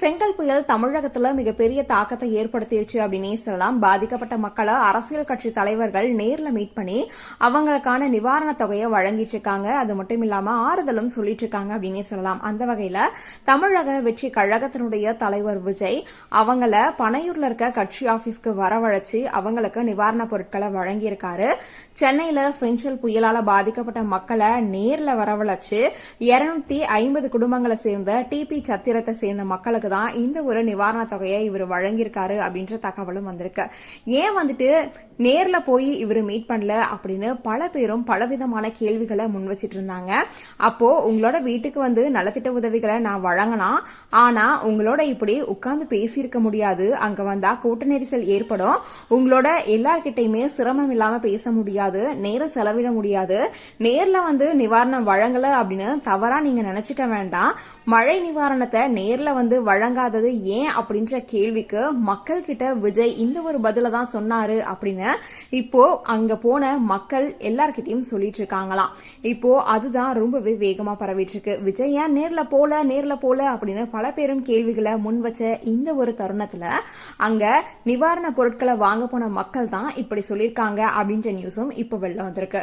செங்கல் புயல் தமிழகத்துல மிகப்பெரிய தாக்கத்தை ஏற்படுத்திருச்சு அப்படின்னே சொல்லலாம். பாதிக்கப்பட்ட மக்களை அரசியல் கட்சி தலைவர்கள் நேர்ல மீட் பண்ணி அவங்களுக்கான நிவாரணத் தொகையை வழங்கிட்டு இருக்காங்க. அது மட்டும் இல்லாம ஆறுதலும் சொல்லிட்டு இருக்காங்க அப்படின்னே சொல்லலாம். அந்த வகையில தமிழக வெற்றி கழகத்தினுடைய தலைவர் விஜய் அவங்கள பனையூர்ல இருக்க கட்சி ஆபீஸ்க்கு வரவழைச்சு அவங்களுக்கு நிவாரணப் பொருட்களை வழங்கியிருக்காரு. சென்னையில பெஞ்சல் புயலால பாதிக்கப்பட்ட மக்களை நேர்ல வரவழைச்சு இருநூத்தி ஐம்பது குடும்பங்களை சேர்ந்த டிபி சத்திரத்தை சேர்ந்த மக்களுக்கு தான் இந்த ஒரு நிவாரணத் தொகையை இவர் வழங்கியிருக்காரு அப்படின்ற தகவலும் வந்திருக்கு. ஏன் வந்துட்டு நேரில் போய் இவர் மீட் பண்ணல அப்படின்னு பல பேரும் பலவிதமான கேள்விகளை முன் வச்சிட்டு இருந்தாங்க அப்போ உங்களோட வீட்டுக்கு வந்து நலத்திட்ட உதவிகளை நான் வழங்கலாம் ஆனா உங்களோட இப்படி உட்கார்ந்து பேசியிருக்க முடியாது. அங்க வந்தா கூட்ட நெரிசல் ஏற்படும். உங்களோட எல்லார்கிட்டையுமே சிரமம் இல்லாம பேச முடியாது. நேரம் செலவிட முடியாது. நேர்ல வந்து நிவாரணம் வழங்கல அப்படின்னு தவறா நீங்க நினைச்சுக்க வேண்டாம். மழை நிவாரணத்தை நேர்ல வந்து வழங்காதது ஏன் அப்படின்ற கேள்விக்கு மக்கள் கிட்ட விஜய் இந்த ஒரு பதில தான் சொன்னாரு அப்படின்னு இப்போ அங்க போன மக்கள் எல்லார்கிட்டயும் சொல்லிட்டு இருக்காங்களாம் இப்போ அதுதான் ரொம்பவே வேகமா பரவிட்டு இருக்கு விஜய் ஏன் நேர்ல போல நேர்ல போல அப்படின்னு பல பேரும் கேள்விகளை முன் வச்ச இந்த ஒரு தருணத்துல அங்க நிவாரண பொருட்களை வாங்க போன மக்கள் தான் இப்படி சொல்லியிருக்காங்க அப்படின்ற நியூஸும் இப்போ வெளில வந்திருக்கு.